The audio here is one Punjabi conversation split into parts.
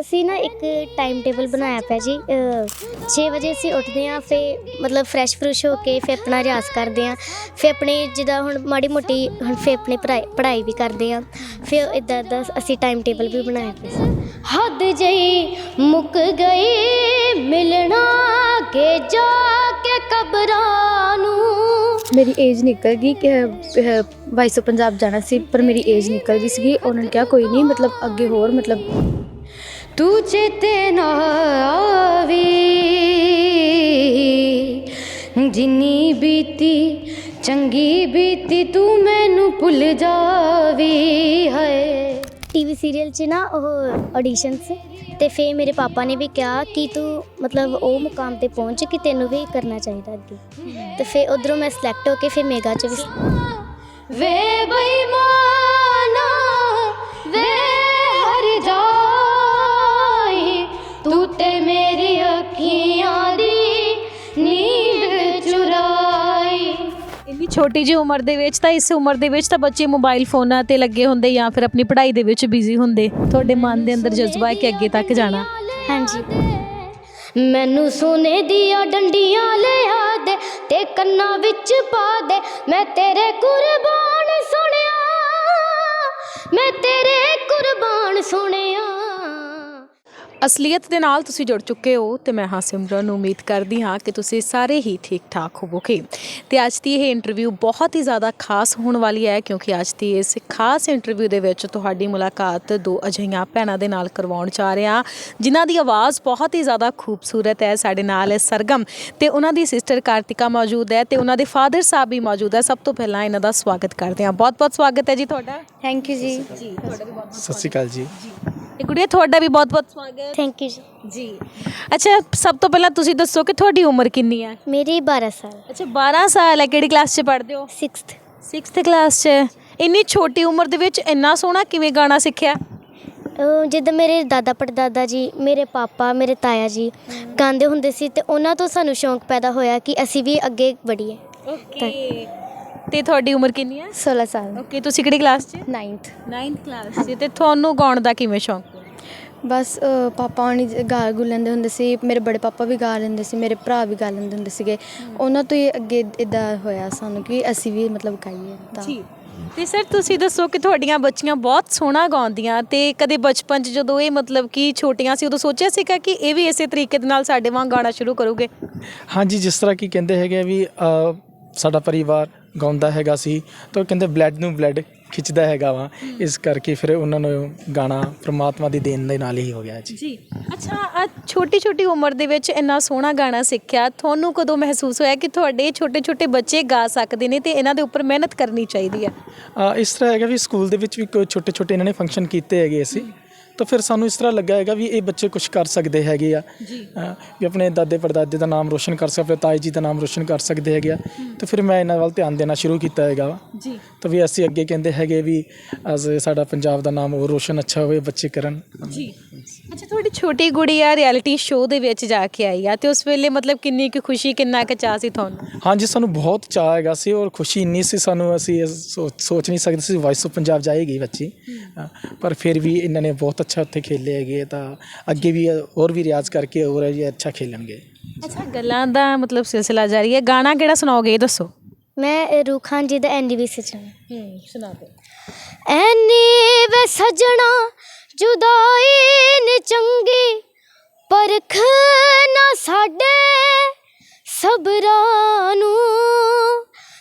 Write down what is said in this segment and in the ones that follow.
ਅਸੀਂ ਨਾ ਇੱਕ ਟਾਈਮ ਟੇਬਲ ਬਣਾਇਆ ਪਿਆ ਜੀ 6 ਵਜੇ ਅਸੀਂ ਉੱਠਦੇ ਹਾਂ, ਫਿਰ ਮਤਲਬ ਫਰੈਸ਼ ਫਰੁਸ਼ ਹੋ ਕੇ ਫਿਰ ਆਪਣਾ ਰਿਆਜ਼ ਕਰਦੇ ਹਾਂ, ਫਿਰ ਆਪਣੇ ਜਿੱਦਾਂ ਹੁਣ ਮਾੜੀ ਮੋਟੀ ਹੁਣ ਫਿਰ ਆਪਣੀ ਪੜ੍ਹਾਈ ਪੜ੍ਹਾਈ ਵੀ ਕਰਦੇ ਹਾਂ, ਫਿਰ ਇਦਾਂ ਦਾ ਅਸੀਂ ਟਾਈਮ ਟੇਬਲ ਵੀ ਬਣਾਇਆ ਪਿਆ ਸੀ। ਹੱਦ ਜਈ ਮੁੱਕ ਗਈ, ਮਿਲਣਾ ਕੇ ਜਾ ਕੇ ਕਬਰਾਂ ਨੂੰ। ਮੇਰੀ ਏਜ ਨਿਕਲ ਗਈ ਕਿ ਵਾਈਸ ਪੰਜਾਬ ਜਾਣਾ ਸੀ, ਪਰ ਮੇਰੀ ਏਜ ਨਿਕਲ ਗਈ ਸੀਗੀ, ਉਹਨਾਂ ਨੇ ਕਿਹਾ ਕੋਈ ਨਹੀਂ, ਮਤਲਬ ਅੱਗੇ ਹੋਰ, ਮਤਲਬ ਤੂੰ ਚੇਤੇ ਨਾ ਆਵੀ ਜਿੰਨੀ ਬੀਤੀ ਚੰਗੀ ਬੀਤੀ ਤੂੰ ਮੈਨੂੰ ਭੁੱਲ ਜਾਵੀ ਹੈ ਟੀਵੀ ਸੀਰੀਅਲ 'ਚ ਨਾ ਉਹ ਆਡੀਸ਼ਨਸ ਤੇ ਫੇ ਮੇਰੇ ਪਾਪਾ ਨੇ ਵੀ ਕਿਹਾ ਕਿ ਤੂੰ ਮਤਲਬ ਉਹ ਮੁਕਾਮ ਤੇ ਪਹੁੰਚ ਕਿ ਤੈਨੂੰ ਵੀ ਕਰਨਾ ਚਾਹੀਦਾ ਅੱਗੇ ਤੇ ਫੇ ਉਧਰੋਂ ਮੈਂ ਸਿਲੈਕਟ ਹੋ ਕੇ ਫੇ ਮੇਗਾ 'ਚ ਵੀ ਵੇ ਬੇਈਮਾਨਾ ਮੇਰੀ ਅੱਖੀਆਂ ਦੀ ਨੀਂਦ ਚੁਰਾਈ। ਇੰਨੀ ਛੋਟੀ ਜਿਹੀ ਉਮਰ ਦੇ ਵਿੱਚ ਤਾਂ ਇਸ ਉਮਰ ਦੇ ਵਿੱਚ ਤਾਂ ਬੱਚੇ ਮੋਬਾਈਲ ਫੋਨਾਂ ਤੇ ਲੱਗੇ ਹੁੰਦੇ ਜਾਂ ਫਿਰ ਆਪਣੀ ਪੜ੍ਹਾਈ ਦੇ ਵਿੱਚ ਬਿਜ਼ੀ ਹੁੰਦੇ। ਤੁਹਾਡੇ ਮਨ ਦੇ ਅੰਦਰ ਜਜ਼ਬਾ ਹੈ ਕਿ ਅੱਗੇ ਤੱਕ ਜਾਣਾ। ਹਾਂਜੀ। ਮੈਨੂੰ ਸੋਨੇ ਦੀਆਂ ਡੰਡੀਆਂ ਲਿਆ ਦੇ ਤੇ ਕੰਨਾਂ ਵਿੱਚ ਪਾ ਦੇ। ਮੈਂ ਤੇਰੇ ਕੁਰਬਾਨ ਸੁਣਿਆ। ਮੈਂ ਤੇਰੇ ਕੁਰਬਾਨ ਸੁਣਿਆ। ਅਸਲੀਅਤ ਦੇ ਨਾਲ ਤੁਸੀਂ ਜੁੜ ਚੁੱਕੇ ਹੋ ਤੇ ਮੈਂ ਹਾਂ ਸਿਮਰਨ ਉਮੀਦ ਕਰਦੀ ਹਾਂ ਕਿ ਤੁਸੀਂ ਸਾਰੇ ਹੀ ਠੀਕ ਠਾਕ ਹੋਵੋਗੇ। ਤੇ ਅੱਜ ਦੀ ਇਹ ਇੰਟਰਵਿਊ ਬਹੁਤ ਹੀ ਜ਼ਿਆਦਾ ਖਾਸ ਹੋਣ ਵਾਲੀ ਹੈ ਕਿਉਂਕਿ ਅੱਜ ਦੀ ਇਸ ਖਾਸ ਇੰਟਰਵਿਊ ਦੇ ਵਿੱਚ ਤੁਹਾਡੀ ਮੁਲਾਕਾਤ ਦੋ ਅਜਿਹੀਆਂ ਭੈਣਾਂ ਦੇ ਨਾਲ ਕਰਵਾਉਣ ਜਾ ਰਹੇ ਹਾਂ ਜਿਨ੍ਹਾਂ ਦੀ ਆਵਾਜ਼ ਬਹੁਤ ਹੀ ਜ਼ਿਆਦਾ ਖੂਬਸੂਰਤ ਹੈ ਸਾਡੇ ਨਾਲ ਹੈ ਸਰਗਮ। ਤੇ ਉਹਨਾਂ ਦੀ ਸਿਸਟਰ ਕਾਰਤਿਕਾ ਮੌਜੂਦ ਹੈ ਤੇ ਉਹਨਾਂ ਦੇ ਫਾਦਰ ਸਾਹਿਬ ਵੀ ਮੌਜੂਦ ਹੈ। ਸਭ ਤੋਂ ਪਹਿਲਾਂ ਇਹਨਾਂ ਦਾ ਸਵਾਗਤ ਕਰਦੇ ਹਾਂ। ਬਹੁਤ ਬਹੁਤ ਸਵਾਗਤ ਹੈ ਜੀ ਤੁਹਾਡਾ। ਥੈਂਕ ਯੂ ਜੀ। ਜੀ ਤੁਹਾਡਾ ਵੀ ਬਹੁਤ ਸਤਿ ਸ਼੍ਰੀ ਅਕਾਲ ਜੀ। ਇਹ ਗੁੜੀਆ ਤੁਹਾਡਾ ਵੀ ਬਹੁਤ ਬਹੁਤ ਸਵਾਗਤ ਥੈਂਕ ਯੂ ਜੀ ਜੀ। ਅੱਛਾ ਸਭ ਤੋਂ ਪਹਿਲਾਂ ਤੁਸੀਂ ਦੱਸੋ ਕਿ ਤੁਹਾਡੀ ਉਮਰ ਕਿੰਨੀ ਹੈ? ਮੇਰੀ 12 ਸਾਲ। ਅੱਛਾ 12 ਸਾਲ ਹੈ। ਕਿਹੜੀ ਕਲਾਸ 'ਚ ਪੜ੍ਹਦੇ ਹੋ? 6th 6th ਕਲਾਸ 'ਚ। ਇੰਨੀ ਛੋਟੀ ਉਮਰ ਦੇ ਵਿੱਚ ਇੰਨਾ ਸੋਹਣਾ ਕਿਵੇਂ ਗਾਣਾ ਸਿੱਖਿਆ? ਜਿੱਦਾਂ ਮੇਰੇ ਦਾਦਾ ਪੜਦਾਦਾ ਜੀ ਮੇਰੇ ਪਾਪਾ ਮੇਰੇ ਤਾਇਆ ਜੀ ਗਾਉਂਦੇ ਹੁੰਦੇ ਸੀ ਤੇ ਉਹਨਾਂ ਤੋਂ ਸਾਨੂੰ ਸ਼ੌਂਕ ਪੈਦਾ ਹੋਇਆ ਕਿ ਅਸੀਂ ਵੀ ਅੱਗੇ ਵਧੀਏ। ਓਕੇ ਤੇ ਤੁਹਾਡੀ ਉਮਰ ਕਿੰਨੀ ਹੈ? 16 ਸਾਲ। ਓਕੇ ਤੁਸੀਂ ਕਿਹੜੀ ਕਲਾਸ 'ਚ? 9th 9th ਕਲਾਸ 'ਚ। ਤੇ ਤੁਹਾਨੂੰ ਗਾਉਣ ਦਾ ਕਿਵੇਂ ਸ਼ੌਂਕ ਪਿਆ ਬਸ ਪਾਪਾ ਹੁਣੀ ਗਾ ਗੁ ਲੈਂਦੇ ਹੁੰਦੇ ਸੀ ਮੇਰੇ ਬੜੇ ਪਾਪਾ ਵੀ ਗਾ ਲੈਂਦੇ ਸੀ ਮੇਰੇ ਭਰਾ ਵੀ ਗਾ ਲੈਂਦੇ ਹੁੰਦੇ ਸੀਗੇ। ਉਹਨਾਂ ਤੋਂ ਹੀ ਅੱਗੇ ਇਦਾਂ ਹੋਇਆ ਸਾਨੂੰ ਕਿ ਅਸੀਂ ਵੀ ਮਤਲਬ ਗਾਈਏ ਤਾਂ। ਜੀ। ਤੇ ਸਰ ਤੁਸੀਂ ਦੱਸੋ ਕਿ ਤੁਹਾਡੀਆਂ ਬੱਚੀਆਂ ਬਹੁਤ ਸੋਹਣਾ ਗਾਉਂਦੀਆਂ ਤੇ ਕਦੇ ਬਚਪਨ 'ਚ ਜਦੋਂ ਇਹ ਮਤਲਬ ਕਿ ਛੋਟੀਆਂ ਸੀ ਉਦੋਂ ਸੋਚਿਆ ਸੀਗਾ ਕਿ ਇਹ ਵੀ ਇਸੇ ਤਰੀਕੇ ਦੇ ਨਾਲ ਸਾਡੇ ਵਾਂਗ ਗਾਣਾ ਸ਼ੁਰੂ ਕਰੋਗੇ? ਹਾਂਜੀ ਜਿਸ ਤਰ੍ਹਾਂ ਕੀ ਕਹਿੰਦੇ ਹੈਗੇ ਆ ਵੀ ਅ, ਸਾਡਾ ਪਰਿਵਾਰ ਗਾਉਂਦਾ ਹੈਗਾ ਸੀ ਤਾਂ ਕਹਿੰਦੇ ਬਲੱਡ ਨੂੰ ਬਲੱਡ ਖਿੱਚਦਾ ਹੈਗਾ ਵਾ ਇਸ ਕਰਕੇ ਫਿਰ ਉਹਨਾਂ ਨੂੰ ਗਾਣਾ ਪ੍ਰਮਾਤਮਾ ਦੀ ਦੇਣ ਦੇ ਨਾਲ ਹੀ ਹੋ ਗਿਆ ਜੀ। ਜੀ ਅੱਛਾ ਆ ਛੋਟੀ ਛੋਟੀ ਉਮਰ ਦੇ ਵਿੱਚ ਇੰਨਾ ਸੋਹਣਾ ਗਾਣਾ ਸਿੱਖਿਆ ਤੁਹਾਨੂੰ ਕਦੋਂ ਮਹਿਸੂਸ ਹੋਇਆ ਕਿ ਤੁਹਾਡੇ ਛੋਟੇ ਛੋਟੇ ਬੱਚੇ ਗਾ ਸਕਦੇ ਨੇ ਤੇ ਇਹਨਾਂ ਦੇ ਉੱਪਰ ਮਿਹਨਤ ਕਰਨੀ ਚਾਹੀਦੀ ਹੈ? ਅ, ਇਸ ਤਰ੍ਹਾਂ ਹੈਗਾ ਵੀ ਸਕੂਲ ਦੇ ਵਿੱਚ ਵੀ ਕੋਈ ਛੋਟੇ ਛੋਟੇ ਇਹਨਾਂ ਨੇ ਫੰਕਸ਼ਨ ਕੀਤੇ ਹੈਗੇ ਅਸੀਂ ਤਾਂ ਫਿਰ ਸਾਨੂੰ ਇਸ ਤਰ੍ਹਾਂ ਲੱਗਾ ਹੈਗਾ ਵੀ ਇਹ ਬੱਚੇ ਕੁਝ ਕਰ ਸਕਦੇ ਹੈਗੇ ਆ। ਅ, ਵੀ ਆਪਣੇ ਦਾਦੇ ਪੜਦਾਦੇ ਦਾ ਨਾਮ ਰੋਸ਼ਨ ਕਰ ਸਕਦੇ ਤਾਈ ਜੀ ਦਾ ਨਾਮ ਰੋਸ਼ਨ ਕਰ ਸਕਦੇ ਹੈਗੇ ਆ। ਤਾਂ ਫਿਰ ਮੈਂ ਇਹਨਾਂ ਵੱਲ ਧਿਆਨ ਦੇਣਾ ਸ਼ੁਰੂ ਕੀਤਾ ਹੈਗਾ ਵਾ। ਜੀ। ਤਾਂ ਵੀ ਅਸੀਂ ਅੱਗੇ ਕਹਿੰਦੇ ਹੈਗੇ ਵੀ ਅਸ ਸਾਡਾ ਪੰਜਾਬ ਦਾ ਨਾਮ ਹੋਰ ਰੋਸ਼ਨ ਅੱਛਾ ਹੋਵੇ ਬੱਚੇ ਕਰਨ। ਜੀ। ਅੱਛਾ ਤੁਹਾਡੀ ਛੋਟੀ ਗੁੜੀਆ ਰਿਐਲਿਟੀ ਸ਼ੋਅ ਦੇ ਵਿੱਚ ਜਾ ਕੇ ਆਈ ਆ ਤੇ ਉਸ ਵੇਲੇ ਮਤਲਬ ਕਿੰਨੀ ਕੁ ਖੁਸ਼ੀ ਕਿੰਨਾ ਕੁ ਚਾਅ ਸੀ ਤੁਹਾਨੂੰ? ਹਾਂਜੀ ਸਾਨੂੰ ਬਹੁਤ ਚਾਅ ਹੈਗਾ ਸੀ ਔਰ ਖੁਸ਼ੀ ਇੰਨੀ ਸੀ ਸਾਨੂੰ ਅਸੀਂ ਇਹ ਸੋਚ ਸੋਚ ਨਹੀਂ ਸਕਦੇ ਸੀ ਵਾਇਸ ਆਫ ਪੰਜਾਬ ਜਾਏਗੀ ਬੱਚੀ। ਪਰ ਫਿਰ ਵੀ ਇਹਨਾਂ ਨੇ ਬਹੁਤ ਅੱਛਾ ਉੱਥੇ ਖੇਲੇ ਹੈਗੇ ਤਾਂ ਅੱਗੇ ਵੀ ਹੋਰ ਵੀ ਰਿਆਜ਼ ਕਰਕੇ ਹੋਰ ਇਹ ਅੱਛਾ ਖੇਲਣਗੇ। ਅੱਛਾ ਗੱਲਾਂ ਦਾ ਮਤਲਬ ਸਿਲਸਿਲਾ ਜਾਰੀ ਹੈ। ਗਾਣਾ ਕਿਹੜਾ ਸੁਣਾਓਗੇ ਇਹ ਦੱਸੋ। ਮੈਂ ਰੂਖ ਜੀ ਦਾ ਐਨਡੀਵੀਸੀ ਚ ਹੂੰ। ਸੁਣਾ ਦੇ ਐਨੀ ਵੇ ਸਜਣਾ ਜੁਦਾਈ ਨੀ ਚੰਗੀ ਪਰਖ ਨਾ ਸਾਡੇ ਸਬਰਾਂ ਨੂੰ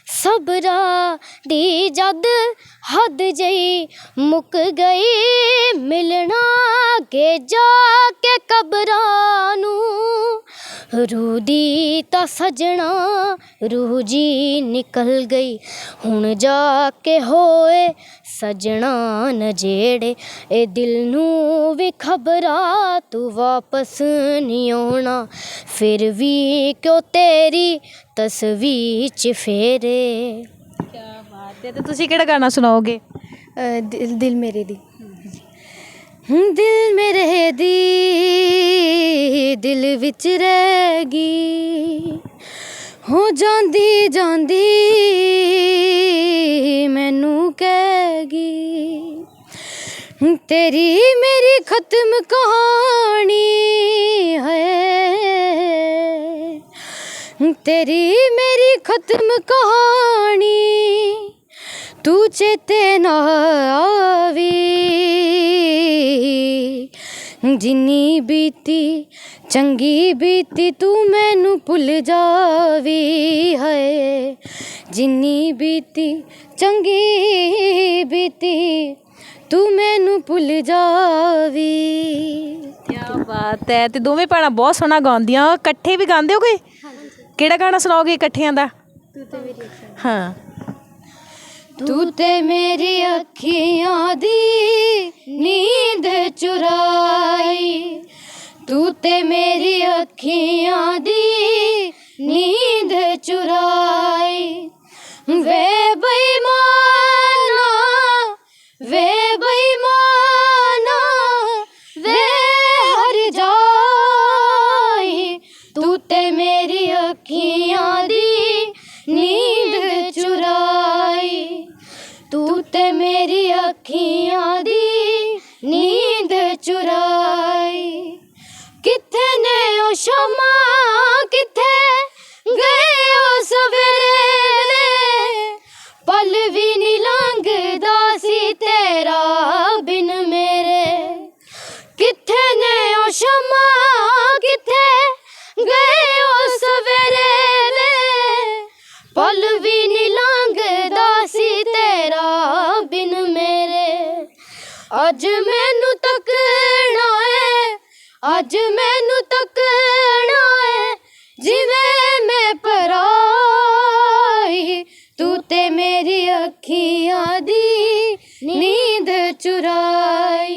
ਸਬਰਾਂ ਦੀ ਜਦ ਹੱਦ ਜਈ ਮੁੱਕ ਗਈ ਮਿਲਣਾ ਕੇ ਜਾ ਕੇ ਕਬਰਾਂ ਨੂੰ। ਰੂਹ ਦੀ ਤਾਂ ਸਜਣਾ ਰੂਹ ਜੀ ਨਿਕਲ ਗਈ। ਹੁਣ ਜਾ ਕੇ ਹੋਏ ਸਜਣਾ ਨ ਜਿਹੜੇ ਇਹ ਦਿਲ ਨੂੰ ਵੀ ਖਬਰਾ ਤੂੰ ਵਾਪਸ ਨਹੀਂ ਆਉਣਾ। ਫਿਰ ਵੀ ਕਿਉਂ ਤੇਰੀ ਤਸਵੀਰ ਚ ਫੇਰੇ? ਠੀਕ ਤੇ ਤੁਸੀਂ ਕਿਹੜਾ ਗਾਣਾ ਸੁਣਾਓਗੇ? ਦਿਲ ਦਿਲ ਮੇਰੇ ਦੀ। ਦਿਲ ਮੇਰੇ ਦੀ, ਦਿਲ ਵਿੱਚ ਰਹਿ ਗਈ। ਹੋ ਜਾਂਦੀ ਜਾਂਦੀ ਮੈਨੂੰ ਕਹਿ ਗਈ। ਤੇਰੀ ਮੇਰੀ ਖਤਮ ਕਹਾਣੀ ਹੈ। ਤੇਰੀ ਮੇਰੀ ਖਤਮ ਕਹਾਣੀ ਤੂੰ ਚੇਤੇ ਨਾ ਆਵੀ ਜਿੰਨੀ ਬੀਤੀ ਚੰਗੀ ਬੀਤੀ ਤੂੰ ਮੈਨੂੰ ਭੁੱਲ ਜਾਵੀ ਹੈ ਜਿੰਨੀ ਬੀਤੀ ਚੰਗੀ ਬੀਤੀ ਤੂੰ ਮੈਨੂੰ ਭੁੱਲ ਜਾਵੀ ਕੀ ਬਾਤ ਹੈ ਤੇ ਦੋਵੇਂ ਭੈਣਾਂ ਬਹੁਤ ਸੋਹਣਾ ਗਾਉਂਦੀਆਂ ਇਕੱਠੇ ਵੀ ਗਾਉਂਦੇ ਹੋਗੇ ਕਿਹੜਾ ਗਾਣਾ ਸੁਣਾਓਗੇ ਇਕੱਠਿਆਂ ਦਾ ਹਾਂ ਤੂੰ ਤੇ ਮੇਰੀ ਅੱਖੀਆਂ ਦੀ ਨੀਂਦ ਚੁਰਾਈ। ਤੂੰ ਤੇ ਮੇਰੀ ਅੱਖੀਆਂ ਦੀ ਨੀਂਦ ਚੁਰਾਈ। ਵੇ ਸ਼ਮਾ ਕਿੱਥੇ ਗਏ ਉਹ ਸਵੇਰੇ ਪਲ ਵੀ ਨਹੀਂ ਲੰਘਦਾ ਸੀ ਤੇਰਾ ਨੀਂਦ ਚੁਰਾਈ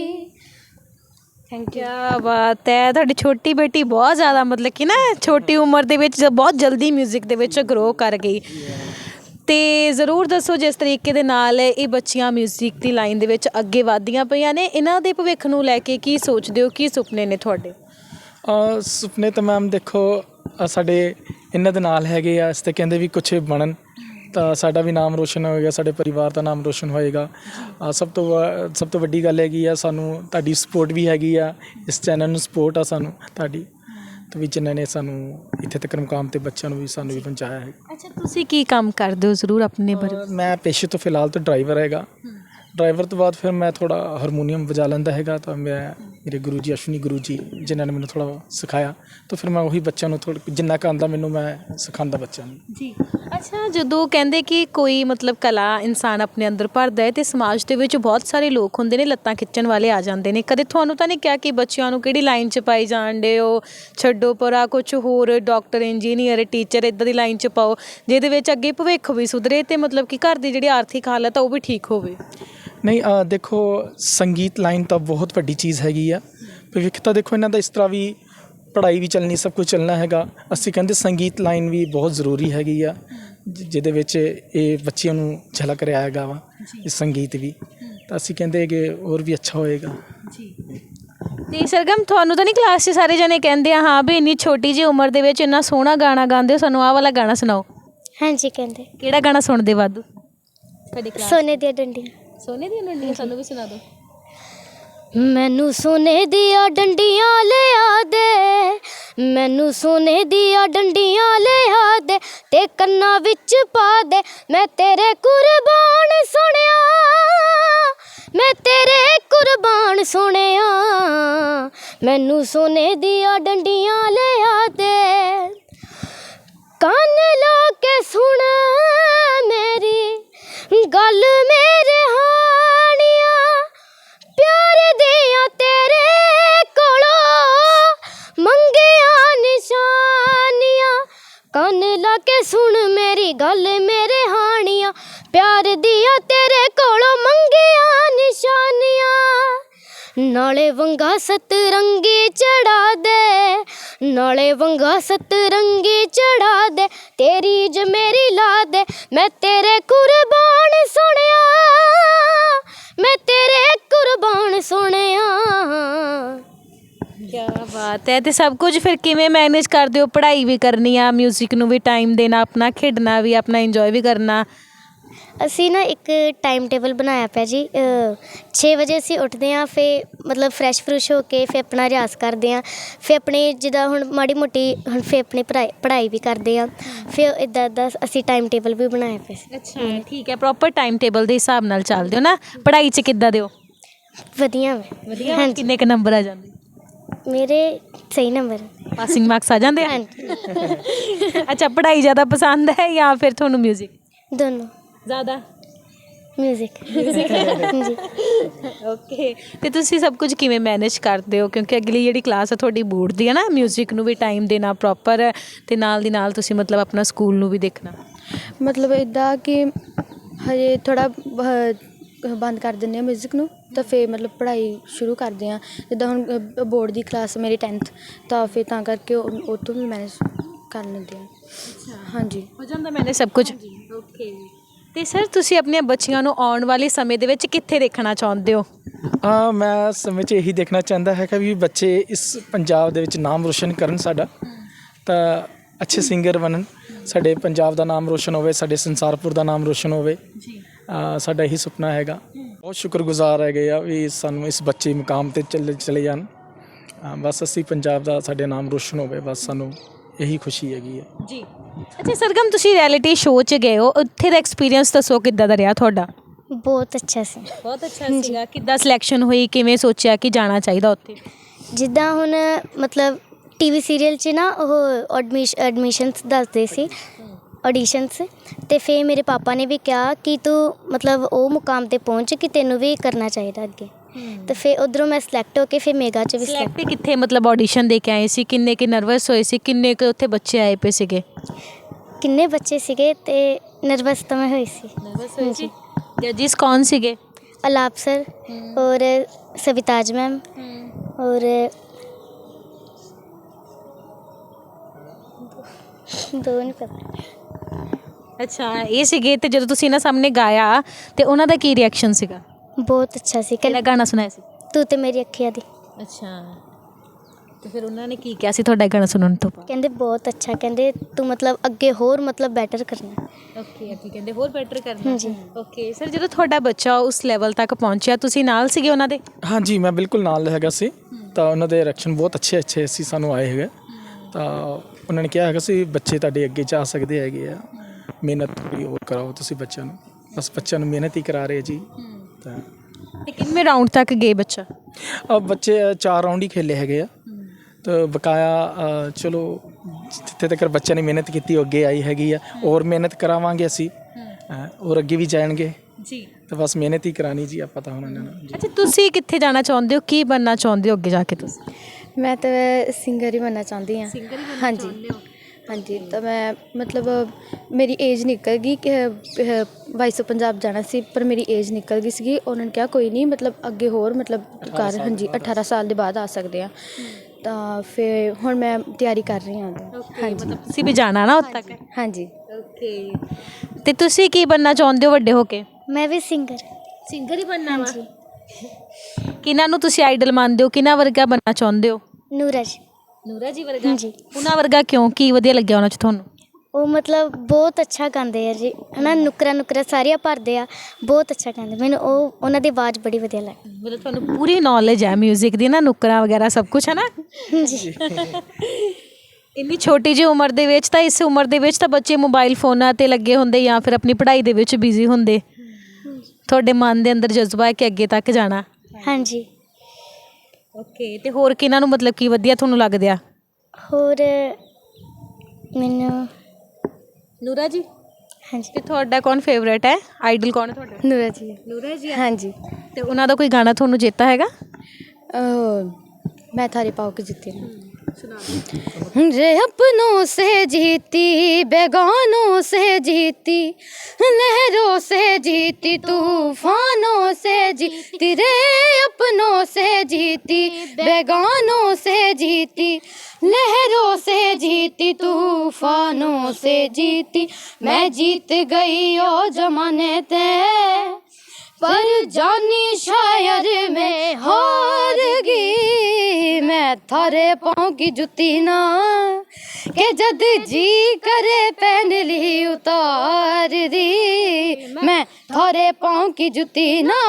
ਥੈਂਕ ਕੀ ਬਾਤ ਹੈ ਤੁਹਾਡੀ ਛੋਟੀ ਬੇਟੀ ਬਹੁਤ ਜ਼ਿਆਦਾ ਮਤਲਬ ਕਿ ਨਾ ਛੋਟੀ ਉਮਰ ਦੇ ਵਿੱਚ ਜ- ਬਹੁਤ ਜਲਦੀ 뮤직 ਦੇ ਵਿੱਚ ਗਰੋ ਕਰ ਗਈ ਤੇ ਜ਼ਰੂਰ ਦੱਸੋ ਜਿਸ ਤਰੀਕੇ ਦੇ ਨਾਲ ਇਹ ਬੱਚੀਆਂ 뮤직 ਦੀ ਲਾਈਨ ਦੇ ਵਿੱਚ ਅੱਗੇ ਵਧਦੀਆਂ ਪਈਆਂ ਨੇ ਇਹਨਾਂ ਦੇ ਭਵਿੱਖ ਨੂੰ ਲੈ ਕੇ ਕੀ ਸੋਚਦੇ ਹੋ ਕੀ ਸੁਪਨੇ ਨੇ ਤੁਹਾਡੇ ਅ, ਸੁਪਨੇ ਤਾਂ ਮੈਮ ਦੇਖੋ ਅ, ਸਾਡੇ ਇਹਨਾਂ ਦੇ ਨਾਲ ਹੈਗੇ ਆ ਇਸ ਤੇ ਕਹਿੰਦੇ ਵੀ ਕੁਛ ਬਣਨ ਤਾਂ ਸਾਡਾ ਵੀ ਨਾਮ ਰੋਸ਼ਨ ਹੋਏਗਾ ਸਾਡੇ ਪਰਿਵਾਰ ਦਾ ਨਾਮ ਰੋਸ਼ਨ ਹੋਏਗਾ। ਅ, ਸਭ ਤੋਂ ਵ- ਸਭ ਤੋਂ ਵੱਡੀ ਗੱਲ ਹੈਗੀ ਆ ਸਾਨੂੰ ਤੁਹਾਡੀ ਸਪੋਰਟ ਵੀ ਹੈਗੀ ਆ। ਇਸ ਚੈਨਲ ਨੂੰ ਸਪੋਰਟ ਆ ਸਾਨੂੰ ਤੁਹਾਡੀ। ਤੇ ਵੀ ਜਿਨ੍ਹਾਂ ਨੇ ਸਾਨੂੰ ਇੱਥੇ ਤੱਕ ਮੁਕਾਮ ਤੇ ਬੱਚਿਆਂ ਨੂੰ ਵੀ ਸਾਨੂੰ ਵੀ ਪਹੁੰਚਾਇਆ ਹੈ। ਅੱਛਾ ਤੁਸੀਂ ਕੀ ਕੰਮ ਕਰਦੇ ਹੋ? ਜ਼ਰੂਰ ਆਪਣੇ ਬਾਰੇ ਅ, ਮੈਂ ਪੇਸ਼ੇ ਤੋਂ ਫਿਲਹਾਲ ਤਾਂ ਡਰਾਈਵਰ ਹੈਗਾ। ਡਰਾਈਵਰ ਤੋਂ ਬਾਅਦ ਫਿਰ ਮੈਂ ਥੋੜਾ ਹਾਰਮੋਨੀਅਮ ਵਜਾ ਲੈਂਦਾ ਹੈਗਾ ਤਾਂ ਮੈਂ ਮੇਰੇ ਗੁਰੂ ਜੀ ਅਸ਼ਵਨੀ ਗੁਰੂ ਜੀ ਜਿਨ੍ਹਾਂ ਨੇ ਮੈਨੂੰ ਥੋੜਾ ਸਿਖਾਇਆ, ਤਾਂ ਫਿਰ ਮੈਂ ਉਹੀ ਬੱਚਿਆਂ ਨੂੰ ਥੋੜਾ ਜਿੰਨਾ ਕੁ ਆਉਂਦਾ ਮੈਨੂੰ ਮੈਂ ਸਿਖਾਉਂਦਾ ਬੱਚਿਆਂ ਨੂੰ। ਜੀ। ਅੱਛਾ, ਜਦੋਂ ਕਹਿੰਦੇ ਕਿ ਕੋਈ ਮਤਲਬ ਕਲਾ ਇਨਸਾਨ ਆਪਣੇ ਅੰਦਰ ਭਰਦਾ ਹੈ ਤੇ ਸਮਾਜ ਦੇ ਵਿੱਚ ਬਹੁਤ ਸਾਰੇ ਲੋਕ ਹੁੰਦੇ ਨੇ, ਲੱਤਾਂ ਖਿੱਚਣ ਵਾਲੇ ਆ ਜਾਂਦੇ ਨੇ, ਕਦੇ ਤੁਹਾਨੂੰ ਤਾਂ ਨਹੀਂ ਕਿਹਾ ਕਿ ਬੱਚਿਆਂ ਨੂੰ ਕਿਹੜੀ ਲਾਈਨ 'ਚ ਪਾਈ ਜਾਣ ਦੇ ਹੋ? ਛੱਡੋ ਪਰਾ ਕੁਝ ਹੋਰ, ਡਾਕਟਰ, ਇੰਜੀਨੀਅਰ, ਟੀਚਰ ਇਦਾਂ ਦੀ ਲਾਈਨ 'ਚ ਪਾਓ, ਜਿਹਦੇ ਵਿੱਚ ਅੱਗੇ ਭਵਿੱਖ ਵੀ ਸੁਧਰੇ ਤੇ ਮਤਲਬ ਕਿ ਘਰ ਦੀ ਜਿਹੜੀ ਆਰਥਿਕ ਹਾਲਤ ਆ, ਉਹ ਵੀ ਠੀਕ ਹੋਵੇ। ਨਹੀਂ ਦੇਖੋ ਸੰਗੀਤ ਲਾਈਨ ਤਾਂ ਬਹੁਤ ਵੱਡੀ ਚੀਜ਼ ਹੈਗੀ ਆ। ਭਵਿੱਖ ਤਾਂ ਦੇਖੋ ਇਹਨਾਂ ਦਾ ਇਸ ਤਰ੍ਹਾਂ ਵੀ ਪੜ੍ਹਾਈ ਵੀ ਚੱਲਣੀ ਸਭ ਕੁਝ ਚੱਲਣਾ ਹੈਗਾ। ਅਸੀਂ ਕਹਿੰਦੇ ਸੰਗੀਤ ਲਾਈਨ ਵੀ ਬਹੁਤ ਜ਼ਰੂਰੀ ਹੈਗੀ ਆ ਜਿ- ਜਿਹਦੇ ਵਿੱਚ ਇਹ ਬੱਚਿਆਂ ਨੂੰ ਝਲਕ ਰਿਹਾ ਹੈਗਾ ਵਾ ਇਹ ਸੰਗੀਤ ਵੀ। ਤਾਂ ਅਸੀਂ ਕਹਿੰਦੇ ਕਿ ਹੋਰ ਵੀ ਅੱਛਾ ਹੋਏਗਾ। ਤੇ ਸਰਗਮ ਤੁਹਾਨੂੰ ਤਾਂ ਨਹੀਂ ਕਲਾਸ 'ਚ ਸਾਰੇ ਜਣੇ ਕਹਿੰਦੇ ਆ ਹਾਂ ਵੀ ਇੰਨੀ ਛੋਟੀ ਜਿਹੀ ਉਮਰ ਦੇ ਵਿੱਚ ਇੰਨਾ ਸੋਹਣਾ ਗਾਣਾ ਗਾਉਂਦੇ ਹੋ ਸਾਨੂੰ ਆਹ ਵਾਲਾ ਗਾਣਾ ਸੁਣਾਓ। ਹਾਂਜੀ ਕਹਿੰਦੇ। ਕਿਹੜਾ ਗਾਣਾ ਸੁਣਦੇ ਤੁਹਾਡੀ ਕਲਾਸ ਸੋਨੇ ਦੀਆਂ ਡੰਡੀਆਂ। ਸੋਨੇ ਦੀ ਨੰਡੀ ਸਾਨੂੰ ਵੀ ਸੁਣਾ ਦਿਓ। ਮੈਨੂੰ ਸੋਨੇ ਦੀਆਂ ਡੰਡੀਆਂ ਲਿਆ ਦੇ, ਮੈਨੂੰ ਸੋਨੇ ਦੀਆਂ ਡੰਡੀਆਂ ਲਿਆ ਦੇ, ਤੇ ਕੰਨਾਂ ਵਿੱਚ ਪਾ ਦੇ। ਮੈਂ ਤੇਰੇ ਕੁਰਬਾਨ ਸੁਣਿਆ, ਮੈਂ ਤੇਰੇ ਕੁਰਬਾਨ ਸੁਣਿਆ, ਮੈਨੂੰ ਸੋਨੇ ਦੀਆਂ ਡੰਡੀਆਂ ਲਿਆ ਦੇ। ਕੰਨ ਲਾ ਕੇ ਸੁਣ ਮੇਰੀ ਗੱਲ ਮੇਰੇ ਸੁਣ ਮੇਰੀ ਗੱਲ, ਮੇਰੇ ਹਾਣੀਆਂ। ਪਿਆਰ ਦੀਆਂ ਤੇਰੇ ਕੋਲੋਂ ਮੰਗੀਆਂ ਨਿਸ਼ਾਨੀਆਂ। ਨਾਲੇ ਵੰਗਾ ਸਤਰੰਗੀ ਚੜਾ ਦੇ, ਨਾਲੇ ਵੰਗਾ ਸਤਰੰਗੀ ਚੜਾ ਦੇ। ਤੇਰੀ ਜ ਮੇਰੀ ਲਾ ਦੇ, ਮੈਂ ਤੇਰੇ ਕੁਰਬਾਨ ਸੁਣ ਬਾਤ ਹੈ ਤੇ ਸਭ ਕੁਝ ਫਿਰ ਕਿਵੇਂ ਮੈਨੇਜ ਕਰਦੇ ਹੋ? ਪੜ੍ਹਾਈ ਵੀ ਕਰਨੀ ਆ 뮤직 ਨੂੰ ਵੀ ਟਾਈਮ ਦੇਣਾ ਆਪਣਾ ਖੇਡਣਾ ਵੀ ਆਪਣਾ ਇੰਜੋਏ ਵੀ ਕਰਨਾ। ਅਸੀਂ ਨਾ ਇੱਕ ਟਾਈਮ ਟੇਬਲ ਬਣਾਇਆ ਪਿਆ ਜੀ 6 ਵਜੇ ਅਸੀਂ ਉੱਠਦੇ ਹਾਂ ਫਿਰ ਮਤਲਬ ਫਰੈਸ਼ ਫਰੁਸ਼ ਹੋ ਕੇ ਫਿਰ ਆਪਣਾ ਰਿਆਜ਼ ਕਰਦੇ ਹਾਂ ਫਿਰ ਆਪਣੇ ਜਿੱਦਾਂ ਹੁਣ ਮਾੜੀ ਮੋਟੀ ਹੁਣ ਫਿਰ ਆਪਣੀ ਪੜ੍ਹਾਈ ਪੜ੍ਹਾਈ ਵੀ ਕਰਦੇ ਹਾਂ ਫਿਰ ਇਦਾਂ ਇਦਾਂ ਅਸੀਂ ਟਾਈਮ ਟੇਬਲ ਵੀ ਬਣਾਇਆ ਪਿਆ ਸੀ। ਅੱਛਾ ਠੀਕ ਹੈ ਪ੍ਰੋਪਰ ਟਾਈਮ ਟੇਬਲ ਦੇ ਹਿਸਾਬ ਨਾਲ ਚੱਲਦੇ ਹੋ ਨਾ ਪੜ੍ਹਾਈ 'ਚ ਕਿੱਦਾਂ ਦਿਓ? ਵਧੀਆ ਵਾ। ਵਧੀਆ ਹਾਂਜੀ। ਕਿੰਨੇ ਕ ਨੰਬਰ ਆ ਜਾਂਦੇ? ਮੇਰੇ ਸਹੀ ਨੰਬਰ ਪਾਸਿੰਗ ਮਾਰਕਸ ਆ ਜਾਂਦੇ ਆ ਹਾਂਜੀ ਅੱਛਾ ਪੜ੍ਹਾਈ ਜ਼ਿਆਦਾ ਪਸੰਦ ਹੈ ਜਾਂ ਫਿਰ ਤੁਹਾਨੂੰ 뮤직 ਦੋਨੋਂ ਜ਼ਿਆਦਾ ਮਿਊਜ਼ਿਕ ਹਾਂਜੀ ਓਕੇ ਤੇ ਤੁਸੀਂ ਸਭ ਕੁਝ ਕਿਵੇਂ ਮੈਨੇਜ ਕਰਦੇ ਹੋ ਕਿਉਂਕਿ ਅਗਲੀ ਜਿਹੜੀ ਕਲਾਸ ਹੈ ਤੁਹਾਡੀ ਬੋਰਡ ਦੀ ਹੈ ਨਾ 뮤직 ਨੂੰ ਵੀ ਟਾਈਮ ਦੇਣਾ ਪ੍ਰੋਪਰ ਤੇ ਨਾਲ ਦੀ ਨਾਲ ਤੁਸੀਂ ਮਤਲਬ ਆਪਣਾ ਸਕੂਲ ਨੂੰ ਵੀ ਦੇਖਣਾ ਮਤਲਬ ਇਦਾਂ ਕਿ ਹਜੇ ਥੋੜਾ ਬੰਦ ਕਰ ਦਿੰਦੇ ਆ 뮤직 ਨੂੰ ਤਾਂ ਫੇਰ ਮਤਲਬ ਪੜ੍ਹਾਈ ਸ਼ੁਰੂ ਕਰਦੇ ਆ ਜਿੱਦਾਂ ਹੁਣ ਬੋਰਡ ਦੀ ਕਲਾਸ ਮੇਰੀ 10th ਤਾਂ ਫੇਰ ਤਾਂ ਕਰਕੇ ਉਹ ਉਹ ਤੋਂ ਵੀ ਮੈਨੇਜ ਕਰ ਲੈਂਦੇ ਆ ਹਾਂਜੀ। ਹੋ ਜਾਂਦਾ ਮੈਨੇ ਸਭ ਕੁਝ। ਓਕੇ ਤੇ ਸਰ ਤੁਸੀਂ ਆਪਣੇ ਬੱਚਿਆਂ ਨੂੰ ਆਉਣ ਵਾਲੇ ਸਮੇਂ ਦੇ ਵਿੱਚ ਕਿੱਥੇ ਦੇਖਣਾ ਚਾਹੁੰਦੇ ਹੋ? ਹਾਂ ਮੈਂ ਸਮੇਂ 'ਚ ਇਹੀ ਦੇਖਣਾ ਚਾਹੁੰਦਾ ਹੈ ਕਿ ਵੀ ਬੱਚੇ ਇਸ ਪੰਜਾਬ ਦੇ ਵਿੱਚ ਨਾਮ ਰੋਸ਼ਨ ਕਰਨ ਸਾਡਾ। ਤਾਂ ਅੱਛੇ ਸਿੰਗਰ ਬਣਨ। ਸਾਡੇ ਪੰਜਾਬ ਦਾ ਨਾਮ ਰੋਸ਼ਨ ਹੋਵੇ ਸਾਡੇ ਸੰਸਾਰਪੁਰ ਦਾ ਨਾਮ ਰੋਸ਼ਨ ਹੋਵੇ। ਜੀ। ਸਾਡਾ ਇਹੀ ਸੁਪਨਾ ਹੈਗਾ। ਬਹੁਤ ਸ਼ੁਕਰਗੁਜ਼ਾਰ ਹੈਗੇ ਆ ਵੀ ਸਾਨੂੰ ਇਸ ਬੱਚੇ ਮੁਕਾਮ ਤੇ ਚਲੇ ਚਲੇ ਜਾਣ। ਬਸ ਅਸੀਂ ਪੰਜਾਬ ਦਾ ਸਾਡੇ ਨਾਮ ਰੋਸ਼ਨ ਹੋਵੇ ਬਸ ਸਾਨੂੰ ਇਹੀ ਖੁਸ਼ੀ ਹੈਗੀ ਹੈ ਜੀ। ਅੱਛਾ ਸਰਗਮ ਤੁਸੀਂ ਰਿਐਲਿਟੀ ਸ਼ੋਅ 'ਚ ਗਏ ਹੋ। ਉੱਥੇ ਦਾ ਐਕਸਪੀਰੀਅੰਸ ਦੱਸੋ ਕਿੱਦਾਂ ਦਾ ਰਿਹਾ ਤੁਹਾਡਾ? ਬਹੁਤ ਅੱਛਾ ਸੀ। ਬਹੁਤ ਅੱਛਾ ਸੀਗਾ। ਕਿੱਦਾਂ ਸਿਲੈਕਸ਼ਨ ਹੋਈ ਕਿਵੇਂ ਸੋਚਿਆ ਕਿ ਜਾਣਾ ਚਾਹੀਦਾ ਉੱਥੇ? ਜਿੱਦਾਂ ਹੁਣ ਮਤਲਬ ਟੀਵੀ ਸੀਰੀਅਲ 'ਚ ਨਾ ਉਹ ਐਡਮਿਸ਼ਨਸ ਦੱਸਦੇ ਸੀ। ਆਡੀਸ਼ਨਸ ਤੇ ਫੇ ਮੇਰੇ ਪਾਪਾ ਨੇ ਵੀ ਕਿਹਾ ਕਿ ਤੂੰ ਮਤਲਬ ਉਹ ਮੁਕਾਮ ਤੇ ਪਹੁੰਚ ਕਿ ਤੈਨੂੰ ਵੀ ਕਰਨਾ ਚਾਹੀਦਾ ਅੱਗੇ ਤੇ ਫੇ ਉਧਰੋਂ ਮੈਂ ਸਿਲੈਕਟ ਹੋ ਕੇ ਫੇ ਮੇਗਾ 'ਚ ਵੀ select- ਸਿਲੈਕਟ ਕਿੱਥੇ ਮਤਲਬ ਆਡੀਸ਼ਨ ਦੇ ਕੇ ਆਏ ਸੀ ਕਿੰਨੇ ਕਿ ਨਰਵਸ ਹੋਏ ਸੀ ਕਿੰਨੇ ਕੁ ਉੱਥੇ ਬੱਚੇ ਆਏ ਪਏ ਸੀਗੇ ਕਿੰਨੇ ਬੱਚੇ ਸੀਗੇ ਤੇ ਨਰਵਸ ਤਾਂ ਮੈਂ ਹੋਈ ਸੀ ਨਰਵਸ ਹੋਏ ਸੀ ਜੱਜਿਸ ਕੌਣ ਸੀਗੇ ਅਲਾਪ ਸਰ ਔਰ ਸਵਿਤਾਜ ਮੈਮ ਔਰ ਦੋ ਨਹੀਂ ਪਤਾ ਅੱਛਾ ਇਹ ਸੀਗੇ ਤੇ ਜਦੋਂ ਤੁਸੀਂ ਇਹਨਾਂ ਸਾਹਮਣੇ ਗਾਇਆ ਤੇ ਉਹਨਾਂ ਦਾ ਕੀ ਰਿਐਕਸ਼ਨ ਸੀਗਾ? ਬਹੁਤ ਅੱਛਾ ਸੀ। ਕਿਹੜਾ ਗਾਣਾ ਸੁਣਾਇਆ ਸੀ? ਤੂੰ ਤੇ ਮੇਰੀ ਅੱਖੀਆਂ ਦੀ। ਅੱਛਾ। ਤੇ ਫਿਰ ਉਹਨਾਂ ਨੇ ਕੀ ਕਿਹਾ ਸੀ ਤੁਹਾਡਾ ਗਾਣਾ ਸੁਣਨ ਤੋਂ ਬਾਅਦ? ਕਹਿੰਦੇ ਬਹੁਤ ਅੱਛਾ ਕਹਿੰਦੇ ਤੂੰ ਮਤਲਬ ਅੱਗੇ ਹੋਰ ਮਤਲਬ ਬੈਟਰ ਕਰਨਾ। ਓਕੇ ਅੱਗੇ ਕਹਿੰਦੇ ਹੋਰ ਬੈਟਰ ਕਰਨਾ। ਹਾਂਜੀ। ਓਕੇ ਸਰ ਜਦੋਂ ਤੁਹਾਡਾ ਬੱਚਾ ਉਸ ਲੈਵਲ ਤੱਕ ਪਹੁੰਚਿਆ ਤੁਸੀਂ ਨਾਲ ਸੀਗੇ ਉਹਨਾਂ ਦੇ? ਹਾਂਜੀ ਮੈਂ ਬਿਲਕੁਲ ਨਾਲ ਹੈਗਾ ਸੀ। ਤਾਂ ਉਹਨਾਂ ਦੇ ਰਿਐਕਸ਼ਨ ਬਹੁਤ ਅੱਛੇ ਅੱਛੇ ਸੀ ਸਾਨੂੰ ਆਏ ਹੈਗੇ ਤਾਂ ਉਹਨਾਂ ਨੇ ਕਿਹਾ ਹੈਗਾ ਸੀ ਬੱਚੇ ਤੁਹਾਡੇ ਅੱਗੇ ਜਾ ਸਕਦੇ ਹੈਗੇ ਆ। ਮਿਹਨਤ ਥੋੜੀ ਹੋਰ ਕਰਾਓ ਤੁਸੀਂ ਬੱਚਿਆਂ ਨੂੰ। ਬਸ ਬੱਚਿਆਂ ਨੂੰ ਮਿਹਨਤ ਹੀ ਕਰਾ ਰਹੇ ਜੀ। ਤਾਂ ਤੇ ਕਿੰਨੇ ਰਾਊਂਡ ਤੱਕ ਗਏ ਬੱਚਾ? ਆ ਬੱਚੇ ਅ, ਚਾਰ ਰਾਉਂਡ ਹੀ ਖੇਲੇ ਹੈਗੇ ਆ। ਤਾਂ ਬਕਾਇਆ ਅ, ਚਲੋ ਜਿੱਥੇ ਤੱਕ ਬੱਚਿਆਂ ਨੇ ਮਿਹਨਤ ਕੀਤੀ ਉਹ ਅੱਗੇ ਆਈ ਹੈਗੀ ਆ। ਔਰ ਮਿਹਨਤ ਕਰਾਵਾਂਗੇ ਅਸੀਂ। ਅ, ਔਰ ਅੱਗੇ ਵੀ ਜਾਣਗੇ। ਜੀ। ਤਾਂ ਬਸ ਮਿਹਨਤ ਹੀ ਕਰਾਣੀ ਜੀ ਆਪਾਂ ਤਾਂ ਹੁਣ ਇਹਨਾਂ ਨੂੰ ਅੱਛਾ ਤੁਸੀਂ ਕਿੱਥੇ ਜਾਣਾ ਚਾਹੁੰਦੇ ਹੋ? ਕੀ ਬਣਨਾ ਚਾਹੁੰਦੇ ਹੋ ਅੱਗੇ ਜਾ ਕੇ ਤੁਸੀਂ? ਮੈਂ ਤਾਂ ਸਿੰਗਰ ਹੀ ਬਣਨਾ ਚਾਹੁੰਦੀ ਹਾਂ। ਹਾਂਜੀ। ਹਾਂਜੀ ਤਾਂ ਮੈਂ ਮਤਲਬ ਮੇਰੀ ਏਜ ਨਿਕਲ ਗਈ ਕਿ ਵਾਈਸ ਪੰਜਾਬ ਜਾਣਾ ਸੀ ਪਰ ਮੇਰੀ ਏਜ ਨਿਕਲ ਗਈ ਸੀਗੀ। ਉਹਨਾਂ ਨੇ ਕਿਹਾ ਕੋਈ ਨਹੀਂ ਮਤਲਬ ਅੱਗੇ ਹੋਰ ਮਤਲਬ ਕਰ ਹਾਂਜੀ 18 ਸਾਲ ਦੇ ਬਾਅਦ ਆ ਸਕਦੇ ਆ ਤਾਂ ਫਿਰ ਹੁਣ ਮੈਂ ਤਿਆਰੀ ਕਰ ਰਹੀ ਹਾਂ। ਹਾਂਜੀ। ਮਤਲਬ ਤੁਸੀਂ ਵੀ ਜਾਣਾ ਨਾ ਉੱਥੇ ਤੱਕ? ਹਾਂਜੀ। ਓਕੇ ਤੇ ਤੁਸੀਂ ਕੀ ਬਣਨਾ ਚਾਹੁੰਦੇ ਹੋ ਵੱਡੇ ਹੋ ਕੇ? ਮੈਂ ਵੀ ਸਿੰਗਰ ਸਿੰਗਰ ਹੀ ਬਣਨਾ ਵਾ? ਕਿਹਨਾਂ ਨੂੰ ਤੁਸੀਂ ਆਈਡਲ ਮੰਨਦੇ ਹੋ? ਕਿਹਨਾਂ ਵਰਗਾ ਬਣਨਾ ਚਾਹੁੰਦੇ ਹੋ? ਨੂਰਜ। ਨੂਰਾ ਜੀ ਵਰਗਾ? ਹਾਂਜੀ। ਉਹਨਾਂ ਵਰਗਾ ਕਿਉਂ? ਕੀ ਵਧੀਆ ਲੱਗਿਆ ਉਹਨਾਂ ਚ ਤੁਹਾਨੂੰ? ਉਹ ਮਤਲਬ ਬਹੁਤ ਅੱਛਾ ਗਾਉਂਦੇ ਆ ਜੀ। ਹਨਾ ਨੁਕਰਾ ਨੁਕਰਾ ਸਾਰੀਆਂ ਭਰਦੇ ਆ। ਬਹੁਤ ਅੱਛਾ ਗਾਉਂਦੇ। ਮੈਨੂੰ ਉਹ ਉਹਨਾਂ ਦੀ ਆਵਾਜ਼ ਬੜੀ ਵਧੀਆ ਲੱਗਦੀ ਮਤਲਬ ਤੁਹਾਨੂੰ ਪੂਰੀ ਨੌਲੇਜ ਹੈ 뮤직 ਦੀ ਨਾ ਨੁਕਰਾਂ ਵਗੈਰਾ ਸਭ ਕੁਝ ਹੈ ਨਾ ਜੀ ਇੰਨੀ ਛੋਟੀ ਜਿਹੀ ਉਮਰ ਦੇ ਵਿੱਚ ਤਾਂ ਇਸ ਉਮਰ ਦੇ ਵਿੱਚ ਤਾਂ ਬੱਚੇ ਮੋਬਾਈਲ ਫੋਨਾਂ ਤੇ ਲੱਗੇ ਹੁੰਦੇ ਜਾਂ ਫਿਰ ਆਪਣੀ ਪੜ੍ਹਾਈ ਦੇ ਵਿੱਚ ਬਿਜ਼ੀ ਹੁੰਦੇ। ਤੁਹਾਡੇ ਮਨ ਦੇ ਅੰਦਰ ਜਜ਼ਬਾ ਹੈ ਕਿ ਅੱਗੇ ਤੱਕ ਜਾਣਾ? ਹਾਂਜੀ। ਓਕੇ ਤੇ ਹੋਰ ਕਿਹਨਾਂ ਨੂੰ ਮਤਲਬ ਕੀ ਵਧੀਆ ਤੁਹਾਨੂੰ ਲੱਗਦੇ ਆ? ਹੋਰ ਮੈਨੂੰ ਨੂਰਾ ਜੀ? ਹਾਂਜੀ। ਤੇ ਤੁਹਾਡਾ ਕੌਣ ਫੇਵਰੇਟ ਹੈ? ਆਈਡਲ ਕੌਣ ਹੈ ਤੁਹਾਡਾ? ਨੂਰਾ ਜੀ। ਨੂਰਾ ਜੀ ਹਾਂਜੀ। ਤੇ ਉਹਨਾਂ ਦਾ ਕੋਈ ਗਾਣਾ ਤੁਹਾਨੂੰ ਜੇਤਾ ਹੈਗਾ? ਮੈਂ ਥਾਰੇ ਪਾਉ ਕੇ ਜਿੱਤੇ हूँ रे अपनों से जीती बेगानों से जीती लहरों से जीती तूफानों से जीती रे अपनों से जीती बेगानों से जीती लहरों से जीती तूफानों से जीती मैं जीत गई ओ जमाने ते पर जानी शायर में हार गई मैं थारे पाँव की जुती ना के जद जी करे पहन ली उतार दी मैं थारे पाँव की जुती ना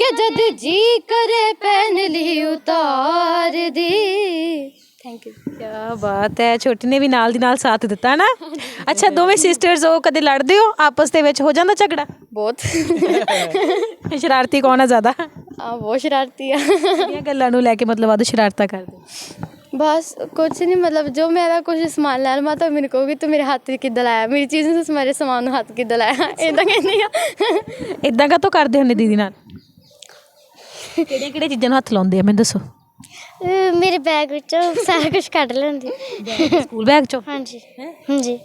के जद जी करे पहन ली उतार दी ਥੈਂਕ ਯੂ ਕੀ ਬਾਤ ਹੈ। ਛੋਟੀ ਨੇ ਵੀ ਨਾਲ ਦੀ ਨਾਲ ਸਾਥ ਦਿੱਤਾ ਨਾ? ਅੱਛਾ ਦੋਵੇਂ ਸਿਸਟਰਸ ਉਹ ਕਦੇ ਲੜਦੇ ਹੋ? ਆਪਸ ਦੇ ਵਿੱਚ ਹੋ ਜਾਂਦਾ ਝਗੜਾ? ਬਹੁਤ ਸ਼ਰਾਰਤੀ ਕੌਣ ਆ ਜ਼ਿਆਦਾ? ਆ ਬਹੁਤ ਸ਼ਰਾਰਤੀ ਆ। ਇਹ ਗੱਲਾਂ ਨੂੰ ਲੈ ਕੇ ਮਤਲਬ ਆਦੋ ਸ਼ਰਾਰਤਾ ਕਰਦੇ? ਬਸ ਕੁਛ ਨਹੀਂ ਮਤਲਬ ਜੋ ਮੇਰਾ ਕੁਝ ਸਮਾਨ ਲੈ ਲਵਾਂ ਤਾਂ ਮੈਨੂੰ ਕਹੋਗੀ ਤੂੰ ਮੇਰੇ ਹੱਥ ਕਿੱਦਾਂ ਲਾਇਆ? ਮੇਰੀ ਚੀਜ਼ ਨੂੰ ਮੇਰੇ ਸਮਾਨ ਨੂੰ ਹੱਥ ਕਿੱਦਾਂ ਲਾਇਆ? ਇਦਾਂ ਕਹਿੰਦੀ ਆ। ਇਦਾਂ ਕਾ ਤੋਂ ਕਰਦੇ ਹੁੰਦੇ ਦੀਦੀ ਨਾਲ? ਕਿਹੜੀਆਂ ਕਿਹੜੀਆਂ ਚੀਜ਼ਾਂ ਨੂੰ ਹੱਥ ਲਾਉਂਦੇ ਆ? ਮੈਨੂੰ ਦੱਸੋ। ਮੇਰੇ ਬੈਗ ਵਿੱਚੋਂ ਸਾਰਾ ਕੁਝ ਕੱਢ ਲੈਂਦੀ। ਸਕੂਲ ਬੈਗ ਚੋਂ? ਹਾਂਜੀ। ਹਾਂਜੀ।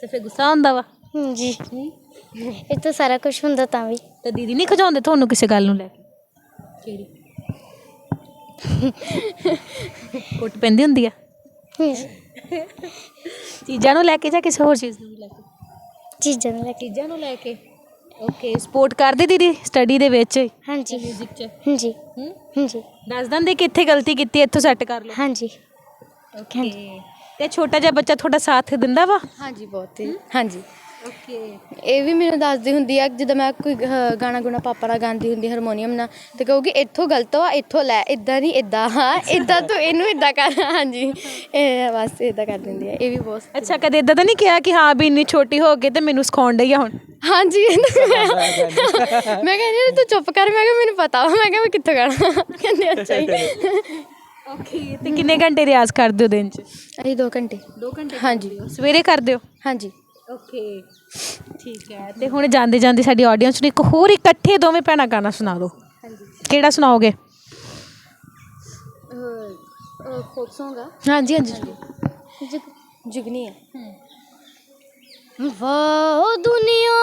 ਤੇ ਫਿਰ ਗੁੱਸਾ ਹੁੰਦਾ ਵਾ? ਹਾਂਜੀ। ਇਹ ਤਾਂ ਸਾਰਾ ਕੁਝ ਹੁੰਦਾ ਤਾਂ ਵੀ। ਤੇ ਦੀਦੀ ਨਹੀਂ ਖਜਾਉਂਦੇ ਤੁਹਾਨੂੰ ਕਿਸੇ ਗੱਲ ਨੂੰ ਲੈ ਕੇ? ਕਿਹੜੀ? ਕੁੱਟ ਪੈਂਦੀ ਹੁੰਦੀ ਆ? ਹਾਂਜੀ। ਚੀਜ਼ਾਂ ਨੂੰ ਲੈ ਕੇ ਜਾਂ ਕਿਸੇ ਹੋਰ ਚੀਜ਼ ਨੂੰ ਲੈ ਕੇ? ਚੀਜ਼ਾਂ ਨੂੰ ਲੈ ਕੇ। ਚੀਜ਼ਾਂ ਨੂੰ ਲੈ ਕੇ। ਓਕੇ ਸਪੋਰਟ ਕਰਦੇ ਦੀਦੀ ਸਟੱਡੀ ਦੇ ਵਿੱਚ? ਹਾਂਜੀ। ਮਿਊਜ਼ਿਕ 'ਚ? ਹਾਂਜੀ। ਹੂੰ? ਹਾਂਜੀ। ਦੱਸ ਦਿੰਦੇ ਕਿ ਇੱਥੇ ਗਲਤੀ ਕੀਤੀ ਇੱਥੋਂ ਸੈੱਟ ਕਰ ਲਓ। ਹਾਂਜੀ। ਓਕੇ ਤੇ ਛੋਟਾ ਜਿਹਾ ਬੱਚਾ ਤੁਹਾਡਾ ਸਾਥ ਦਿੰਦਾ ਵਾ? ਹਾਂਜੀ ਬਹੁਤ। ਹੀ? ਹਾਂਜੀ। ਓਕੇ ਇਹ ਵੀ ਮੈਨੂੰ ਦੱਸਦੀ ਹੁੰਦੀ ਆ ਜਦੋਂ ਮੈਂ ਕੋਈ ਗਾਣਾ ਗੁਣਾ ਪਾਪਾ ਨਾਲ ਗਾਉਂਦੀ ਹੁੰਦੀ ਹਾਰਮੋਨੀਅਮ ਨਾਲ ਤੇ ਕਹੂਗੀ ਇੱਥੋਂ ਗਲਤ ਵਾ ਇੱਥੋਂ ਲੈ ਇਦਾਂ ਨਹੀਂ ਇਦਾਂ ਹਾਂ ਇਦਾਂ ਤੂੰ ਇਹਨੂੰ ਇਦਾਂ ਕਰ। ਹਾਂਜੀ। ਇਹ ਬਸ ਇਦਾਂ ਕਰ ਦਿੰਦੀ ਆ ਇਹ ਵੀ ਬਹੁਤ ਅੱਛਾ ਕਦੇ ਇਦਾਂ ਤਾਂ ਨਹੀਂ ਕਿਹਾ ਕਿ ਹਾਂ ਵੀ ਇੰਨੀ ਛੋਟੀ ਹੋ ਗਈ ਤੇ ਮੈਨੂੰ ਸਿਖਾਉਣ ਡਈ ਆ ਹੁਣ? ਹਾਂਜੀ। ਮੈਂ ਕਹਿੰਦੀ ਤੂੰ ਚੁੱਪ ਕਰ। ਮੈਂ ਕਿਹਾ ਮੈਨੂੰ ਪਤਾ ਵਾ। ਮੈਂ ਕਿਹਾ ਮੈਂ ਕਿੱਥੋਂ ਗਾਣਾ? ਕਹਿੰਦੇ ਅੱਛਾ ਹੀ ਓਕੇ ਤੇ ਕਿੰਨੇ ਘੰਟੇ ਰਿਆਜ਼ ਕਰਦੇ ਹੋ ਦਿਨ 'ਚ? ਅਸੀਂ 2 ਘੰਟੇ। 2 ਘੰਟੇ ਹਾਂਜੀ। ਸਵੇਰੇ ਕਰਦੇ ਹੋ? ਹਾਂਜੀ। ਓਕੇ ਠੀਕ ਹੈ। ਤੇ ਹੁਣ ਜਾਂਦੇ ਜਾਂਦੇ ਸਾਡੀ ਆਡੀਅנס ਨੂੰ ਇੱਕ ਹੋਰ ਇਕੱਠੇ ਦੋਵੇਂ ਭੈਣਾਂ ਗਾਣਾ ਸੁਣਾ ਦਿਓ। ਕਿਹੜਾ ਸੁਣਾਓਗੇ? ਫੋਕ Song ਆ। ਹਾਂਜੀ ਹਾਂਜੀ। ਜੁਗ- ਜੁਗਨੀ ਆ। ਵਾਹ ਦੁਨੀਆ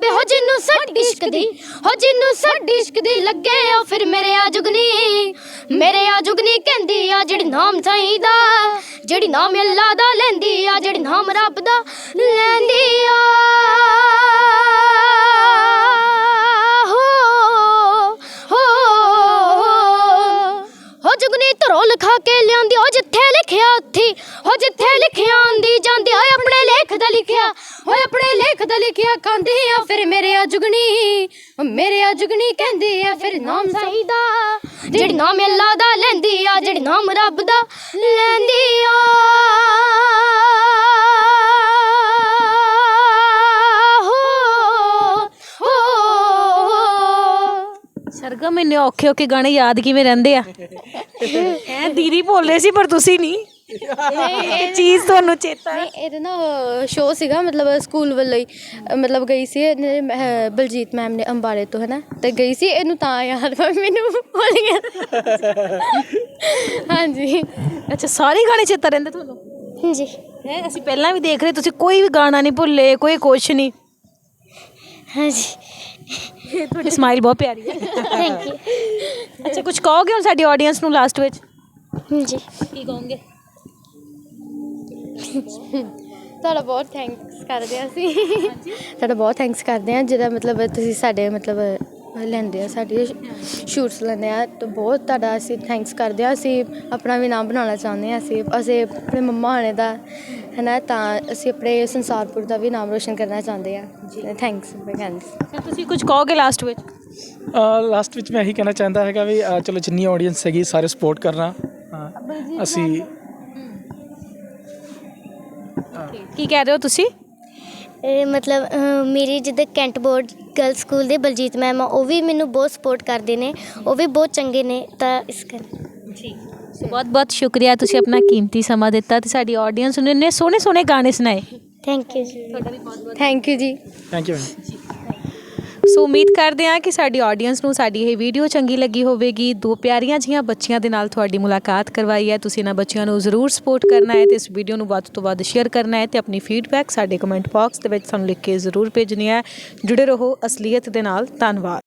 ਫੱਬੇ ਹੋ ਜਿੰਨੂੰ ਸਾਡੀ ਇਸ਼ਕ ਦੀ ਹੋ ਜਿੰਨੂੰ ਸਾਡੀ ਇਸ਼ਕ ਦੀ ਲੱਗੇ ਆ ਫਿਰ ਮੇਰੇ ਆ ਜੁਗਨੀ। ਮੇਰੇ ਆ ਜੁਗਨੀ ਕਹਿੰਦੀ ਆ ਜਿਹੜੀ ਨਾਮ ਸਾਈਂ ਦਾ ਜਿਹੜੀ ਨਾਮ ਅੱਲਾ ਦਾ ਲੈਂਦੀ ਆ ਜਿਹੜੀ ਨਾਮ ਰੱਬ ਦਾ ਲੈਂਦੀ ਆ। ਜੁਗਨੀ ਧਰੋ ਲਿਖਾ ਕੇ ਲਿਆਂਦੀ, ਉਹ ਜਿੱਥੇ ਲਿਖਿਆ ਉੱਥੀ ਹੋ ਜਿੱਥੇ ਲਿਖਿਆ ਆਂਦੀ ਜਾਂਦੀ ਹੋਏ ਆਪਣੇ ਲੇਖ ਦਾ ਲਿਖਿਆ ਹੋਏ ਆਪਣੇ ਲੇਖ ਦਾ ਲਿਖਿਆ ਖਾਂਦੀ ਆ ਫਿਰ ਮੇਰੇ ਆ ਜੁਗਨੀ ਮੇਰੇ ਆ ਕਹਿੰਦੀ ਆ ਫਿਰ ਨਾਮ ਸਾਈ ਦਾ ਜਿਹੜੀ ਨਾਮ ਅੱਲਾ ਦਾ ਲੈਂਦੀ ਆ, ਜਿਹੜੀ ਨਾਮ ਰੱਬ ਦਾ ਲੈਂਦੀ ਆ। ਇੰਨੇ ਔਖੇ ਔਖੇ ਗਾਣੇ ਯਾਦ ਕਿਵੇਂ ਰਹਿੰਦੇ ਆ? ਹੈ ਦੀਦੀ ਬੋਲੇ ਸੀ ਪਰ ਤੁਸੀਂ ਨਹੀਂ। ਇਹ ਚੀਜ਼ ਤੁਹਾਨੂੰ ਚੇਤਾ ਨਹੀਂ ਇਹਦੇ ਨਾ ਸ਼ੋਅ ਸੀਗਾ ਮਤਲਬ ਸਕੂਲ ਵੱਲੋਂ ਹੀ ਮਤਲਬ ਗਈ ਸੀ ਇਹਨੇ, ਅਹ, ਬਲਜੀਤ ਮੈਮ ਨੇ ਅੰਬਾਲੇ ਤੋਂ ਹੈ ਨਾ ਤੇ ਗਈ ਸੀ ਇਹਨੂੰ ਤਾਂ ਯਾਦ ਵਾ ਮੈਨੂੰ ਭੁੱਲ ਗਿਆ ਹਾਂਜੀ। ਅੱਛਾ ਸਾਰੇ ਗਾਣੇ ਚੇਤਾ ਰਹਿੰਦੇ ਤੁਹਾਨੂੰ? ਹਾਂਜੀ। ਹੈ ਅਸੀਂ ਪਹਿਲਾਂ ਵੀ ਦੇਖ ਰਹੇ ਤੁਸੀਂ ਕੋਈ ਵੀ ਗਾਣਾ ਨਹੀਂ ਭੁੱਲੇ ਕੋਈ ਕੁਛ ਨਹੀਂ। ਹਾਂਜੀ। ਤੁਹਾਡੀ ਸਮਾਈਲ ਬਹੁਤ ਪਿਆਰੀ ਹੈ। ਥੈਂਕ ਯੂ ਅੱਛਾ ਕੁਝ ਕਹੋਗੇ ਹੁਣ ਸਾਡੀ ਆਡੀਅנס ਨੂੰ ਲਾਸਟ ਵਿੱਚ? ਹਾਂਜੀ। ਕੀ ਕਹੋਗੇ? ਤੁਹਾਡਾ ਬਹੁਤ ਥੈਂਕਸ ਕਰਦੇ ਹਾਂ ਅਸੀਂ। ਤੁਹਾਡਾ ਬਹੁਤ ਥੈਂਕਸ ਕਰਦੇ ਹਾਂ ਜਿਹਦਾ ਮਤਲਬ ਤੁਸੀਂ ਸਾਡੇ ਮਤਲਬ ਲੈਂਦੇ ਆ ਸਾਡੀ ਸ਼ੂਟਸ ਲੈਂਦੇ ਆ ਤਾਂ ਬਹੁਤ ਤੁਹਾਡਾ ਅਸੀਂ ਥੈਂਕਸ ਕਰਦੇ ਆ ਅਸੀਂ ਆਪਣਾ ਵੀ ਨਾਮ ਬਣਾਉਣਾ ਚਾਹੁੰਦੇ ਆ ਅਸੀਂ ਅਸੀਂ ਆਪਣੇ ਮੰਮਾ ਹਣੇ ਦਾ ਹੈ ਨਾ ਤਾਂ ਅਸੀਂ ਆਪਣੇ ਸੰਸਾਰਪੁਰ ਦਾ ਵੀ ਨਾਮ ਰੋਸ਼ਨ ਕਰਨਾ ਚਾਹੁੰਦੇ ਆ। ਥੈਂਕਸ ਬੈਗੈਂਸ ਤੇ ਤੁਸੀਂ ਕੁਝ ਕਹੋਗੇ ਲਾਸਟ ਵਿੱਚ? ਲਾਸਟ ਵਿੱਚ ਮੈਂ ਇਹੀ ਕਹਿਣਾ ਚਾਹੁੰਦਾ ਹੈਗਾ ਵੀ ਚਲੋ ਜਿੰਨੀ ਆਡੀਅנס ਹੈਗੀ ਸਾਰੇ ਸਪੋਰਟ ਕਰਨਾ। ਅਸੀਂ ਕੀ ਕਹਿ ਰਹੇ ਹੋ ਤੁਸੀਂ? ਇਹ ਮਤਲਬ ਅਹ, ਮੇਰੀ ਜਿੱਦਾਂ ਕੈਂਟ ਬੋਰਡ ਗਰਲ ਸਕੂਲ ਦੇ ਬਲਜੀਤ ਮੈਮ ਆ ਉਹ ਵੀ ਮੈਨੂੰ ਬਹੁਤ ਸਪੋਰਟ ਕਰਦੇ ਨੇ ਉਹ ਵੀ ਬਹੁਤ ਚੰਗੇ ਨੇ ਤਾਂ ਇਸ ਕਰਕੇ। ਬਹੁਤ ਬਹੁਤ ਸ਼ੁਕਰੀਆ ਤੁਸੀਂ ਆਪਣਾ ਕੀਮਤੀ ਸਮਾਂ ਦਿੱਤਾ ਤੇ ਸਾਡੀ ਆਡੀਅנס ਨੂੰ ਇੰਨੇ ਸੋਹਣੇ ਸੋਹਣੇ ਗਾਣੇ ਸੁਣਾਏ। ਥੈਂਕ ਯੂ ਜੀ। ਥੈਂਕ ਯੂ ਜੀ। ਥੈਂਕ ਯੂ ਮੈਮ ਸੋ ਉਮੀਦ ਕਰਦੇ ਹਾਂ ਕਿ ਸਾਡੀ ਆਡੀਅנס ਨੂੰ ਸਾਡੀ ਇਹ ਵੀਡੀਓ ਚੰਗੀ ਲੱਗੀ ਹੋਵੇਗੀ। ਦੋ ਪਿਆਰੀਆਂ ਜੀਆਂ ਬੱਚੀਆਂ ਦੇ ਨਾਲ ਤੁਹਾਡੀ ਮੁਲਾਕਾਤ ਕਰਵਾਈ ਹੈ। ਤੁਸੀਂ ਇਹਨਾਂ ਬੱਚੀਆਂ ਨੂੰ ਜ਼ਰੂਰ ਸਪੋਰਟ ਕਰਨਾ ਹੈ ਤੇ ਇਸ ਵੀਡੀਓ ਨੂੰ ਵੱਧ ਤੋਂ ਵੱਧ ਸ਼ੇਅਰ ਕਰਨਾ ਹੈ ਤੇ ਆਪਣੀ ਫੀਡਬੈਕ ਸਾਡੇ ਕਮੈਂਟ ਬਾਕਸ ਦੇ ਵਿੱਚ ਸਾਨੂੰ ਲਿਖ ਕੇ ਜ਼ਰੂਰ ਭੇਜਣੀ ਹੈ। ਜੁੜੇ ਰਹੋ ਅਸਲੀਅਤ ਦੇ ਨਾਲ। ਧੰਨਵਾਦ।